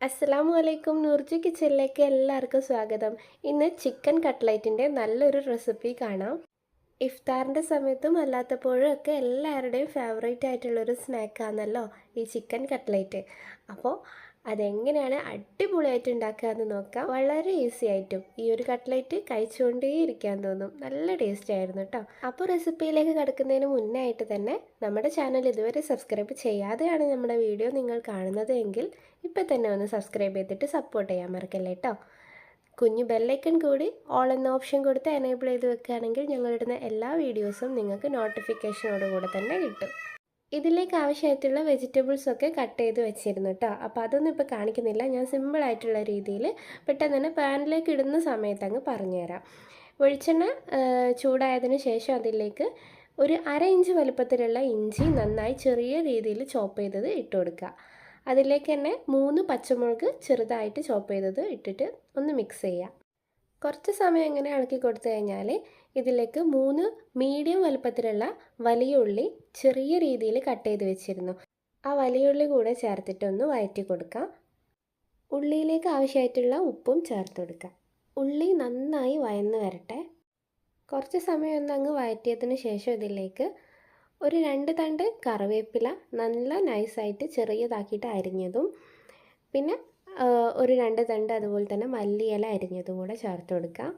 അസ്സലാമു വലൈക്കും നൂർജി കിച്ചണിലേക്ക് എല്ലാവർക്കും സ്വാഗതം. ഇന്ന് ചിക്കൻ കട്ട്ലൈറ്റിന്റെ നല്ലൊരു റെസിപ്പി കാണാം. ഇഫ്താറിന്റെ സമയത്തും അല്ലാത്തപ്പോഴും ഒക്കെ എല്ലാവരുടെയും ഫേവറേറ്റ് ആയിട്ടുള്ളൊരു സ്നാക്കാണല്ലോ ഈ ചിക്കൻ കട്ട്ലൈറ്റ്. അപ്പോൾ അതെങ്ങനെയാണ് അടിപൊളിയായിട്ട് ഉണ്ടാക്കുക എന്ന് നോക്കാം. വളരെ ഈസി ആയിട്ടും ഈ ഒരു കട്ട്ലേറ്റ് കഴിച്ചുകൊണ്ടേ ഇരിക്കാൻ തോന്നും. നല്ല ടേസ്റ്റ് ആയിരുന്നു കേട്ടോ അപ്പോൾ റെസിപ്പിയിലേക്ക് കിടക്കുന്നതിന് മുന്നേ ആയിട്ട് തന്നെ നമ്മുടെ ചാനൽ ഇതുവരെ സബ്സ്ക്രൈബ് ചെയ്യാതെയാണ് നമ്മുടെ വീഡിയോ നിങ്ങൾ കാണുന്നത് എങ്കിൽ ഇപ്പം തന്നെ ഒന്ന് സബ്സ്ക്രൈബ് ചെയ്തിട്ട് സപ്പോർട്ട് ചെയ്യാൻ മറക്കല്ലേ കേട്ടോ കുഞ്ഞു ബെല്ലൈക്കൺ കൂടി ഓൾ എന്ന ഓപ്ഷൻ കൊടുത്ത് എനേബിൾ ചെയ്ത് വെക്കുകയാണെങ്കിൽ ഞങ്ങളിടുന്ന എല്ലാ വീഡിയോസും നിങ്ങൾക്ക് നോട്ടിഫിക്കേഷനോടുകൂടെ തന്നെ കിട്ടും. ഇതിലേക്ക് ആവശ്യമായിട്ടുള്ള വെജിറ്റബിൾസൊക്കെ കട്ട് ചെയ്ത് വെച്ചിരുന്നു കേട്ടോ അപ്പോൾ അതൊന്നും ഇപ്പോൾ കാണിക്കുന്നില്ല. ഞാൻ സിമ്പിളായിട്ടുള്ള രീതിയിൽ പെട്ടെന്ന് തന്നെ പാനിലേക്ക് ഇടുന്ന സമയത്ത് അങ്ങ് പറഞ്ഞുതരാം. വെളിച്ചെണ്ണ ചൂടായതിന് ശേഷം അതിലേക്ക് ഒരു അര ഇഞ്ച് വലുപ്പത്തിലുള്ള ഇഞ്ചി നന്നായി ചെറിയ രീതിയിൽ ചോപ്പ് ചെയ്തത് ഇട്ട് കൊടുക്കുക. അതിലേക്ക് തന്നെ മൂന്ന് പച്ചമുളക് ചെറുതായിട്ട് ചോപ്പ് ചെയ്തത് ഇട്ടിട്ട് ഒന്ന് മിക്സ് ചെയ്യുക കുറച്ച് സമയം ഇങ്ങനെ ഇളക്കി കൊടുത്തു കഴിഞ്ഞാൽ ഇതിലേക്ക് മൂന്ന് മീഡിയം വലുപ്പത്തിലുള്ള വലിയ ഉള്ളി ചെറിയ രീതിയിൽ കട്ട് ചെയ്ത് വെച്ചിരുന്നു. ആ വലിയ ഉള്ളി കൂടെ ചേർത്തിട്ടൊന്ന് വയറ്റി കൊടുക്കാം. ഉള്ളിയിലേക്ക് ആവശ്യമായിട്ടുള്ള ഉപ്പും ചേർത്ത് കൊടുക്കാം. ഉള്ളി നന്നായി വയന്ന് വരട്ടെ. കുറച്ച് സമയം ഒന്ന് അങ്ങ് വഴറ്റിയതിന് ശേഷം ഇതിലേക്ക് ഒരു രണ്ട് തണ്ട് കറിവേപ്പില നല്ല നൈസായിട്ട് ചെറിയതാക്കിയിട്ട് അരിഞ്ഞതും പിന്നെ ഒരു രണ്ട് തണ്ട് അതുപോലെ തന്നെ മല്ലിയില അരിഞ്ഞതും കൂടെ ചേർത്ത് കൊടുക്കാം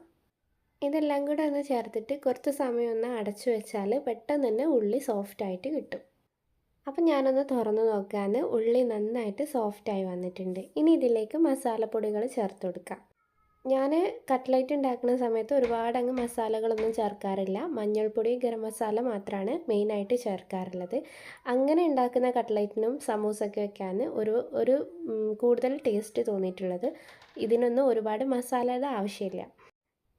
ഇതെല്ലാം കൂടെ ഒന്ന് ചേർത്തിട്ട് കുറച്ച് സമയം ഒന്ന് അടച്ചു വെച്ചാൽ പെട്ടെന്ന് തന്നെ ഉള്ളി സോഫ്റ്റായിട്ട് കിട്ടും. അപ്പം ഞാനൊന്ന് തുറന്ന് നോക്കാൻ ഉള്ളി നന്നായിട്ട് സോഫ്റ്റായി വന്നിട്ടുണ്ട്. ഇനി ഇതിലേക്ക് മസാലപ്പൊടികൾ ചേർത്ത് കൊടുക്കാം. ഞാൻ കട്ട്ലൈറ്റ് ഉണ്ടാക്കുന്ന സമയത്ത് ഒരുപാട് അങ്ങ് മസാലകളൊന്നും ചേർക്കാറില്ല. മഞ്ഞൾപ്പൊടി ഗരം മസാല മാത്രമാണ് മെയിനായിട്ട് ചേർക്കാറുള്ളത്. അങ്ങനെ ഉണ്ടാക്കുന്ന കട്ട്ലൈറ്റിനും സമൂസൊക്കെ വെക്കാൻ ഒരു ഒരു കൂടുതൽ ടേസ്റ്റ് തോന്നിയിട്ടുള്ളത്. ഇതിനൊന്നും ഒരുപാട് മസാലയുടെ ആവശ്യമില്ല.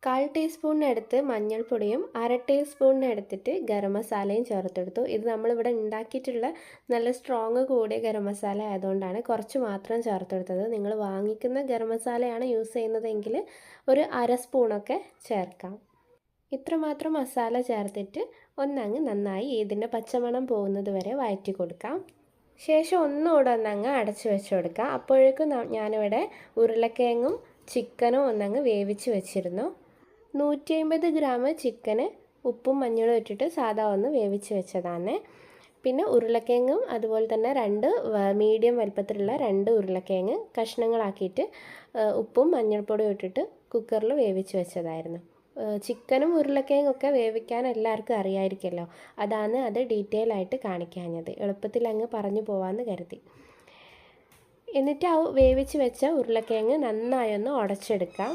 കാൽ ടീസ്പൂണിനടുത്ത് മഞ്ഞൾപ്പൊടിയും അര ടീസ്പൂണിനെടുത്തിട്ട് ഗരം മസാലയും ചേർത്തെടുത്തു. ഇത് നമ്മളിവിടെ ഉണ്ടാക്കിയിട്ടുള്ള നല്ല സ്ട്രോങ് കൂടിയ ഗരം മസാല ആയതുകൊണ്ടാണ് കുറച്ച് മാത്രം ചേർത്തെടുത്തത്. നിങ്ങൾ വാങ്ങിക്കുന്ന ഗരം മസാലയാണ് യൂസ് ചെയ്യുന്നതെങ്കിൽ ഒരു അര സ്പൂണൊക്കെ ചേർക്കാം. ഇത്രമാത്രം മസാല ചേർത്തിട്ട് ഒന്നങ്ങ് നന്നായി ഇതിന്റെ പച്ചമണം പോകുന്നത് വരെ വഴറ്റി കൊടുക്കാം. ശേഷം ഒന്നുകൂടെ ഒന്നങ്ങ് അടച്ചു വെച്ച് കൊടുക്കാം. അപ്പോഴേക്കും ഞാനിവിടെ ഉരുളക്കിഴങ്ങും ചിക്കനും ഒന്നങ്ങ് വേവിച്ച് വെച്ചിരുന്നു. നൂറ്റി അമ്പത് ഗ്രാം ചിക്കന് ഉപ്പും മഞ്ഞളും ഇട്ടിട്ട് സാധാ ഒന്ന് വേവിച്ച് വെച്ചതാണ്. പിന്നെ ഉരുളക്കിഴങ്ങും അതുപോലെ തന്നെ രണ്ട് മീഡിയം വലുപ്പത്തിലുള്ള രണ്ട് ഉരുളക്കിഴങ്ങ് കഷ്ണങ്ങളാക്കിയിട്ട് ഉപ്പും മഞ്ഞൾപ്പൊടിയും ഇട്ടിട്ട് കുക്കറിൽ വേവിച്ച് വെച്ചതായിരുന്നു. ചിക്കനും ഉരുളക്കിഴങ്ങൊക്കെ വേവിക്കാൻ എല്ലാവർക്കും അറിയായിരിക്കുമല്ലോ അതാണ് അത് ഡീറ്റെയിൽ ആയിട്ട് കാണിക്കാഞ്ഞത്. എളുപ്പത്തിൽ അങ്ങ് പറഞ്ഞു പോവാമെന്ന് കരുതി. എന്നിട്ട് ആ വേവിച്ച് വെച്ച ഉരുളക്കിഴങ്ങ് നന്നായി ഒന്ന് ഉടച്ചെടുക്കാം.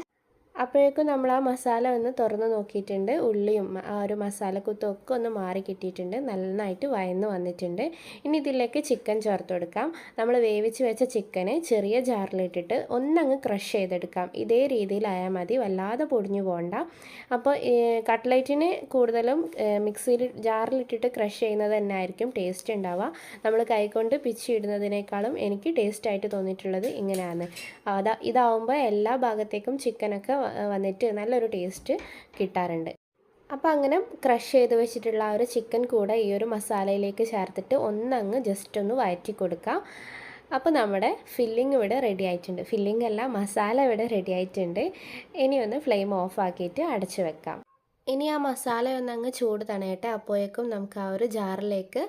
അപ്പോഴേക്കും നമ്മൾ ആ മസാല ഒന്ന് തുറന്ന് നോക്കിയിട്ടുണ്ട്. ഉള്ളിയും ആ ഒരു മസാലക്കുത്തും ഒന്ന് മാറി കിട്ടിയിട്ടുണ്ട്. നന്നായിട്ട് വയന്ന് വന്നിട്ടുണ്ട്. ഇനി ഇതിലേക്ക് ചിക്കൻ ചേർത്ത് കൊടുക്കാം. നമ്മൾ വേവിച്ച് വെച്ച ചിക്കനെ ചെറിയ ജാറിലിട്ടിട്ട് ഒന്നങ്ങ് ക്രഷ് ചെയ്തെടുക്കാം. ഇതേ രീതിയിലായാൽ മതി. വല്ലാതെ പൊടിഞ്ഞു പോകണ്ട അപ്പോൾ കട്ട്ലൈറ്റിന് കൂടുതലും മിക്സിയിൽ ജാറിലിട്ടിട്ട് ക്രഷ് ചെയ്യുന്നത് തന്നെ ആയിരിക്കും. ടേസ്റ്റ് ഉണ്ടാവുക. നമ്മൾ കൈകൊണ്ട് പിച്ചിടുന്നതിനേക്കാളും എനിക്ക് ടേസ്റ്റായിട്ട് തോന്നിയിട്ടുള്ളത് ഇങ്ങനെയാണ്. അതാ ഇതാവുമ്പോൾ എല്ലാ ഭാഗത്തേക്കും ചിക്കനൊക്കെ വന്നിട്ട് നല്ലൊരു ടേസ്റ്റ് കിട്ടാറുണ്ട്. അപ്പോൾ അങ്ങനെ ക്രഷ് ചെയ്ത് വെച്ചിട്ടുള്ള ആ ഒരു ചിക്കൻ കൂടെ ഈ ഒരു മസാലയിലേക്ക് ചേർത്തിട്ട് ഒന്നങ്ങ് ജസ്റ്റ് ഒന്ന് വഴറ്റി കൊടുക്കാം. അപ്പോൾ നമ്മുടെ ഫില്ലിംഗ് ഇവിടെ റെഡി ആയിട്ടുണ്ട്. ഫില്ലിംഗ് അല്ല മസാല ഇവിടെ റെഡി ആയിട്ടുണ്ട്. ഇനി ഒന്ന് ഫ്ലെയിം ഓഫ് ആക്കിയിട്ട് അടച്ചു വെക്കാം. ഇനി ആ മസാല ഒന്നങ്ങ് ചൂട് തണയട്ടെ അപ്പോഴേക്കും നമുക്ക് ആ ഒരു ജാറിലേക്ക്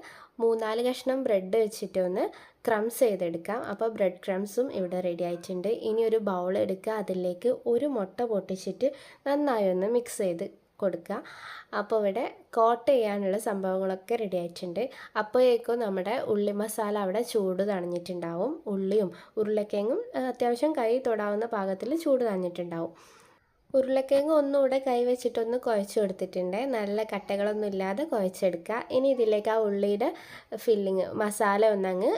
മൂന്നാൽ കഷ്ണം ബ്രെഡ് വെച്ചിട്ട് ഒന്ന് ക്രംസ് ചെയ്തെടുക്കാം. അപ്പോൾ ബ്രെഡ് ക്രംസും ഇവിടെ റെഡി ആയിട്ടുണ്ട്. ഇനി ഒരു ബൗൾ എടുക്കുക. അതിലേക്ക് ഒരു മുട്ട പൊട്ടിച്ചിട്ട് നന്നായി ഒന്ന് മിക്സ് ചെയ്ത് കൊടുക്കുക. അപ്പോൾ ഇവിടെ കോട്ട് ചെയ്യാനുള്ള സംഭവങ്ങളൊക്കെ റെഡി ആയിട്ടുണ്ട്. അപ്പോഴേക്കും നമ്മുടെ ഉള്ളി മസാല അവിടെ ചൂട് തണിഞ്ഞിട്ടുണ്ടാവും. ഉള്ളിയും ഉരുളക്കിഴങ്ങും അത്യാവശ്യം കൈ തൊടാവുന്ന പാകത്തിൽ ചൂട് തണിഞ്ഞിട്ടുണ്ടാവും. ഉരുളക്കിഴങ്ങ് ഒന്നുകൂടെ കൈവച്ചിട്ടൊന്ന് കുഴച്ച് കൊടുത്തിട്ടുണ്ട് നല്ല കട്ടകളൊന്നും ഇല്ലാതെ കുഴച്ചെടുക്കുക. ഇനി ഇതിലേക്ക് ആ ഉള്ളിയുടെ ഫില്ലിങ് മസാല ഒന്നങ്ങ്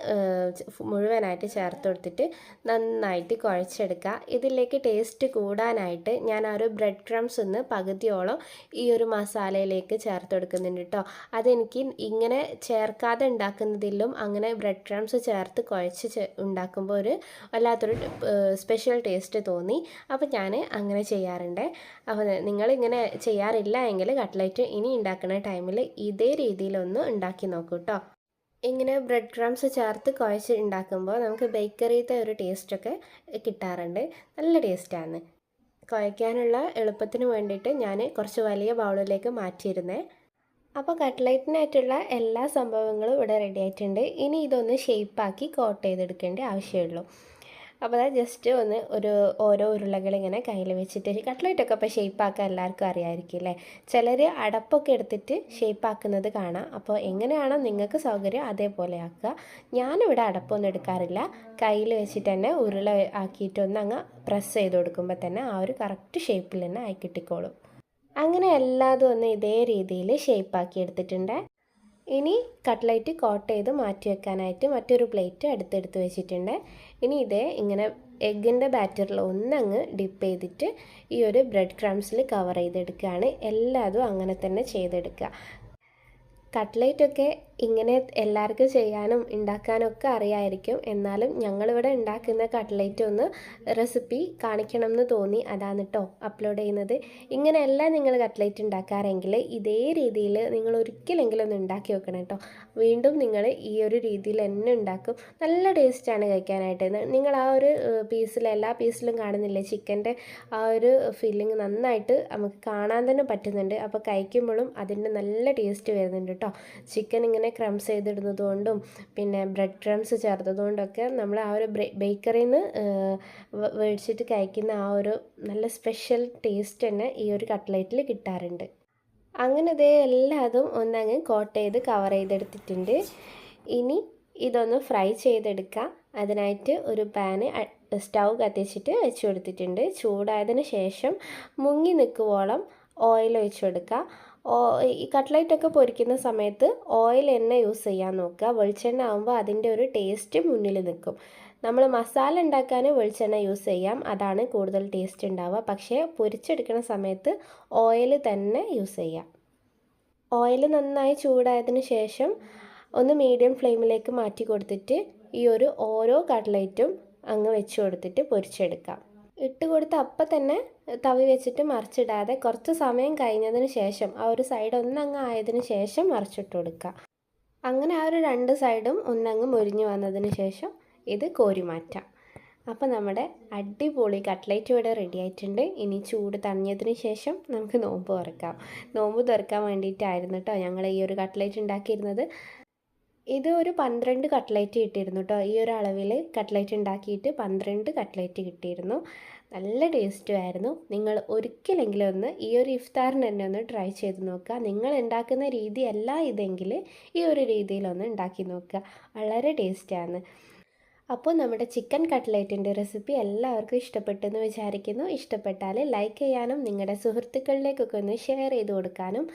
മുഴുവനായിട്ട് ചേർത്ത് കൊടുത്തിട്ട് നന്നായിട്ട് കുഴച്ചെടുക്കുക. ഇതിലേക്ക് ടേസ്റ്റ് കൂടാനായിട്ട് ഞാൻ ആ ഒരു ബ്രെഡ് ക്രംസ് ഒന്ന് പകുതിയോളം ഈ ഒരു മസാലയിലേക്ക് ചേർത്ത് കൊടുക്കുന്നുണ്ട് കേട്ടോ അതെനിക്ക് ഇങ്ങനെ ചേർക്കാതെ ഉണ്ടാക്കുന്നതിലും അങ്ങനെ ബ്രെഡ് ക്രംസ് ചേർത്ത് കുഴച്ച് ഉണ്ടാക്കുമ്പോൾ ഒരു വല്ലാത്തൊരു സ്പെഷ്യൽ ടേസ്റ്റ് തോന്നി. അപ്പോൾ ഞാൻ അങ്ങനെ ചെയ്യാറ്. ചെയ്യാറുണ്ട് അപ്പോൾ നിങ്ങളിങ്ങനെ ചെയ്യാറില്ല എങ്കിൽ കട്ട്ലറ്റ് ഇനി ഉണ്ടാക്കുന്ന ടൈമിൽ ഇതേ രീതിയിലൊന്ന് ഉണ്ടാക്കി നോക്കൂ കേട്ടോ ഇങ്ങനെ ബ്രെഡ് ക്രംസ് ചേർത്ത് കുഴച്ച് ഉണ്ടാക്കുമ്പോൾ നമുക്ക് ബേക്കറിയിലത്തെ ഒരു ടേസ്റ്റൊക്കെ കിട്ടാറുണ്ട്. നല്ല ടേസ്റ്റാണ് കുഴയ്ക്കാനുള്ള എളുപ്പത്തിന് വേണ്ടിയിട്ട് ഞാൻ കുറച്ച് വലിയ ബൗളിലേക്ക് മാറ്റിയിരുന്നേ. അപ്പോൾ കട്ട്ലൈറ്റിനായിട്ടുള്ള എല്ലാ സംഭവങ്ങളും ഇവിടെ റെഡി ആയിട്ടുണ്ട്. ഇനി ഇതൊന്ന് ഷേപ്പാക്കി കോട്ട് ചെയ്തെടുക്കേണ്ട ആവശ്യമുള്ളൂ. അപ്പോൾ അത് ജസ്റ്റ് ഒന്ന് ഒരു ഓരോ ഉരുളകൾ ഇങ്ങനെ കയ്യിൽ വെച്ചിട്ട് കട്ട്ലേറ്റൊക്കെ ഇപ്പോൾ ഷേപ്പാക്കാൻ എല്ലാവർക്കും അറിയാമായിരിക്കും അല്ലേ? ചിലർ അടപ്പൊക്കെ എടുത്തിട്ട് ഷേപ്പാക്കുന്നത് കാണാം. അപ്പോൾ എങ്ങനെയാണോ നിങ്ങൾക്ക് സൗകര്യം അതേപോലെ ആക്കുക. ഞാനിവിടെ അടപ്പൊന്നും എടുക്കാറില്ല. കയ്യിൽ വെച്ചിട്ട് തന്നെ ഉരുള ആക്കിയിട്ടൊന്ന് അങ്ങ് പ്രസ് ചെയ്ത് കൊടുക്കുമ്പോൾ തന്നെ ആ ഒരു കറക്റ്റ് ഷേപ്പിൽ തന്നെ ആയി കിട്ടിക്കോളും. അങ്ങനെ എല്ലാതും ഒന്ന് ഇതേ രീതിയിൽ ഷേപ്പാക്കി എടുത്തിട്ടുണ്ട്. ഇനി കട്ട്ലൈറ്റ് കോട്ട് ചെയ്ത് മാറ്റി വെക്കാനായിട്ട് മറ്റൊരു പ്ലേറ്റ് അടുത്തെടുത്ത് വെച്ചിട്ടുണ്ട്. ഇനി ഇതേ ഇങ്ങനെ എഗ്ഗിന്റെ ബാറ്ററിൽ ഒന്നങ്ങ് ഡിപ്പ് ചെയ്തിട്ട് ഈ ഒരു ബ്രെഡ് ക്രംസിൽ കവർ ചെയ്തെടുക്കുകയാണ്. എല്ലാതും അങ്ങനെ തന്നെ ചെയ്തെടുക്കുക. കട്ട്ലേറ്റൊക്കെ ഇങ്ങനെ എല്ലാവർക്കും ചെയ്യാനും ഉണ്ടാക്കാനും ഒക്കെ അറിയാമായിരിക്കും എന്നാലും ഞങ്ങളിവിടെ ഉണ്ടാക്കുന്ന കട്ട്ലേറ്റ് ഒന്ന് റെസിപ്പി കാണിക്കണം എന്ന് തോന്നി. അതാണ് കേട്ടോ അപ്ലോഡ് ചെയ്യുന്നത്. ഇങ്ങനെയല്ല നിങ്ങൾ കട്ട്ലേറ്റ് ഉണ്ടാക്കാറെങ്കിൽ ഇതേ രീതിയിൽ നിങ്ങൾ ഒരിക്കലെങ്കിലും ഒന്ന് ഉണ്ടാക്കി വെക്കണം കേട്ടോ വീണ്ടും നിങ്ങൾ ഈ ഒരു രീതിയിൽ തന്നെ ഉണ്ടാക്കും. നല്ല ടേസ്റ്റാണ് കഴിക്കാനായിട്ട്. നിങ്ങൾ ആ ഒരു പീസിൽ എല്ലാ പീസിലും കാണുന്നില്ലേ? ചിക്കന്റെ ആ ഒരു ഫീലിംഗ് നന്നായിട്ട് നമുക്ക് കാണാൻ തന്നെ പറ്റുന്നുണ്ട്. അപ്പോൾ കഴിക്കുമ്പോഴും അതിന്റെ നല്ല ടേസ്റ്റ് വരുന്നുണ്ട് കേട്ടോ ചിക്കൻ ഇങ്ങനെ ക്രംസ് ചെയ്തിടുന്നത് കൊണ്ടും പിന്നെ ബ്രെഡ് ക്രംസ് ചേർത്തതുകൊണ്ടൊക്കെ നമ്മൾ ആ ഒരു ബേക്കറിയിൽ നിന്ന് മേടിച്ചിട്ട് കഴിക്കുന്ന ആ ഒരു നല്ല സ്പെഷ്യൽ ടേസ്റ്റ് തന്നെ ഈ ഒരു കട്ട്ലൈറ്റിൽ കിട്ടാറുണ്ട്. അങ്ങനെ ഇതേ എല്ലാതും ഒന്നങ്ങ് കോട്ട് ചെയ്ത് കവർ ചെയ്തെടുത്തിട്ടുണ്ട്. ഇനി ഇതൊന്ന് ഫ്രൈ ചെയ്തെടുക്കാം. അതിനായിട്ട് ഒരു പാന് സ്റ്റൗ കത്തിച്ചിട്ട് വെച്ച് കൊടുത്തിട്ടുണ്ട്. ചൂടായതിന് ശേഷം മുങ്ങി നിൽക്കുവോളം ഓയിൽ ഒഴിച്ചു കൊടുക്കുക ഈ കട്ട്ലൈറ്റൊക്കെ പൊരിക്കുന്ന സമയത്ത് ഓയിൽ എണ്ണ യൂസ് ചെയ്യാൻ നോക്കുക. വെളിച്ചെണ്ണ ആകുമ്പോൾ അതിന്റെ ഒരു ടേസ്റ്റ് മുന്നിൽ നിൽക്കും. നമ്മൾ മസാല ഉണ്ടാക്കാൻ വെളിച്ചെണ്ണ യൂസ് ചെയ്യാം. അതാണ് കൂടുതൽ ടേസ്റ്റ് ഉണ്ടാവുക. പക്ഷേ പൊരിച്ചെടുക്കുന്ന സമയത്ത് ഓയിൽ തന്നെ യൂസ് ചെയ്യാം. ഓയിൽ നന്നായി ചൂടായതിന് ശേഷം ഒന്ന് മീഡിയം ഫ്ലെയിമിലേക്ക് മാറ്റി കൊടുത്തിട്ട് ഈ ഒരു ഓരോ കട്ട്ലൈറ്റും അങ്ങ് വെച്ച് കൊടുത്തിട്ട് പൊരിച്ചെടുക്കാം. ഇട്ട് കൊടുത്ത് അപ്പം തന്നെ തവി വെച്ചിട്ട് മറിച്ചിടാതെ കുറച്ച് സമയം കഴിഞ്ഞതിന് ശേഷം ആ ഒരു സൈഡ് ഒന്നങ്ങ് ആയതിന് ശേഷം മറിച്ചിട്ട് കൊടുക്കുക. അങ്ങനെ ആ ഒരു രണ്ട് സൈഡും ഒന്നങ്ങ് മുരിഞ്ഞു വന്നതിന് ശേഷം ഇത് കോരി മാറ്റാം. അപ്പോൾ നമ്മുടെ അടിപൊളി കട്ട്ലേറ്റ് ഇവിടെ റെഡി ആയിട്ടുണ്ട്. ഇനി ചൂട് തണിഞ്ഞതിന് ശേഷം നമുക്ക് നോമ്പ് തുറക്കാം. നോമ്പ് തുറക്കാൻ വേണ്ടിയിട്ടായിരുന്നു കേട്ടോ ഞങ്ങൾ ഈ ഒരു കട്ട്ലേറ്റ് ഉണ്ടാക്കിയിരുന്നത്. ഇത് ഒരു പന്ത്രണ്ട് കട്ട്ലേറ്റ് കിട്ടിയിരുന്നു കേട്ടോ ഈ ഒരു അളവിൽ കട്ട്ലേറ്റ് ഉണ്ടാക്കിയിട്ട് പന്ത്രണ്ട് കട്ട്ലേറ്റ് കിട്ടിയിരുന്നു. നല്ല ടേസ്റ്റും ആയിരുന്നു. നിങ്ങൾ ഒരിക്കലെങ്കിലും ഒന്ന് ഈ ഒരു ഇഫ്താറിന് തന്നെ ഒന്ന് ട്രൈ ചെയ്ത് നോക്കുക. നിങ്ങൾ ഉണ്ടാക്കുന്ന രീതിയല്ല ഇതെങ്കിൽ ഈ ഒരു രീതിയിലൊന്ന് ഉണ്ടാക്കി നോക്കുക. വളരെ ടേസ്റ്റാണ് അപ്പോൾ നമ്മുടെ ചിക്കൻ കട്ട്ലേറ്റിന്റെ റെസിപ്പി എല്ലാവർക്കും ഇഷ്ടപ്പെട്ടെന്ന് വിചാരിക്കുന്നു. ഇഷ്ടപ്പെട്ടാൽ ലൈക്ക് ചെയ്യാനും നിങ്ങളുടെ സുഹൃത്തുക്കളിലേക്കൊക്കെ ഒന്ന് ഷെയർ ചെയ്ത് കൊടുക്കാനും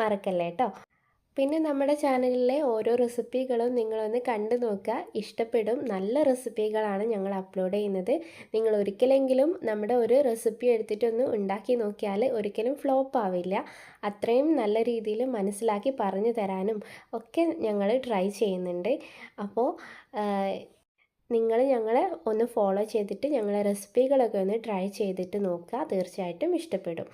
മറക്കല്ലേ കേട്ടോ പിന്നെ നമ്മുടെ ചാനലിലെ ഓരോ റെസിപ്പികളും നിങ്ങളൊന്ന് കണ്ടു നോക്കുക. ഇഷ്ടപ്പെടും. നല്ല റെസിപ്പികളാണ് ഞങ്ങൾ അപ്ലോഡ് ചെയ്യുന്നത്. നിങ്ങൾ ഒരിക്കലെങ്കിലും നമ്മുടെ ഒരു റെസിപ്പി എടുത്തിട്ടൊന്ന് ഉണ്ടാക്കി നോക്കിയാൽ ഒരിക്കലും ഫ്ലോപ്പ് ആവില്ല. അത്രയും നല്ല രീതിയിൽ മനസ്സിലാക്കി പറഞ്ഞു തരാനും ഒക്കെ ഞങ്ങൾ ട്രൈ ചെയ്യുന്നുണ്ട്. അപ്പോൾ നിങ്ങൾ ഞങ്ങളെ ഒന്ന് ഫോളോ ചെയ്തിട്ട് ഞങ്ങളെ റെസിപ്പികളൊക്കെ ഒന്ന് ട്രൈ ചെയ്തിട്ട് നോക്കുക. തീർച്ചയായിട്ടും ഇഷ്ടപ്പെടും.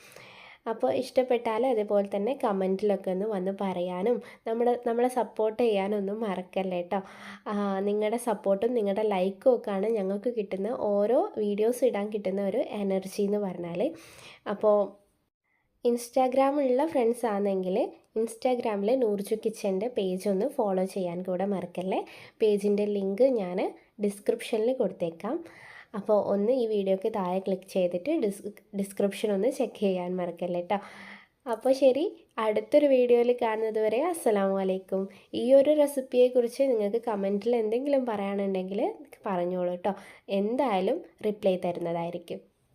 അപ്പോൾ ഇഷ്ടപ്പെട്ടാൽ അതുപോലെ തന്നെ കമന്റിലൊക്കെ ഒന്ന് വന്ന് പറയാനും നമ്മുടെ നമ്മളെ സപ്പോർട്ട് ചെയ്യാനൊന്നും മറക്കല്ലേ കേട്ടോ നിങ്ങളുടെ സപ്പോർട്ടും നിങ്ങളുടെ ലൈക്കും ഒക്കെയാണ് ഞങ്ങൾക്ക് കിട്ടുന്ന ഓരോ വീഡിയോസ് ഇടാൻ കിട്ടുന്ന ഒരു എനർജി എന്ന് പറഞ്ഞാൽ. അപ്പോൾ ഇൻസ്റ്റാഗ്രാമിലുള്ള ഫ്രണ്ട്സ് ആണെങ്കിൽ ഇൻസ്റ്റാഗ്രാമിലെ നൂർജു കിച്ചന്റെ പേജ് ഒന്ന് ഫോളോ ചെയ്യാൻ കൂടെ മറക്കല്ലേ. പേജിന്റെ ലിങ്ക് ഞാൻ ഡിസ്ക്രിപ്ഷനിൽ കൊടുത്തേക്കാം. അപ്പോൾ ഒന്ന് ഈ വീഡിയോക്ക് താഴെ ക്ലിക്ക് ചെയ്തിട്ട് ഡിസ് ഡിസ്ക്രിപ്ഷൻ ഒന്ന് ചെക്ക് ചെയ്യാൻ മറക്കല്ലേ കേട്ടോ അപ്പോൾ ശരി അടുത്തൊരു വീഡിയോയിൽ കാണുന്നത് വരെ അസ്സലാമു അലൈക്കും. ഈ ഒരു റെസിപ്പിയെക്കുറിച്ച് നിങ്ങൾക്ക് കമന്റിൽ എന്തെങ്കിലും പറയാനുണ്ടെങ്കിൽ പറഞ്ഞോളൂ കേട്ടോ എന്തായാലും റിപ്ലൈ തരുന്നതായിരിക്കും.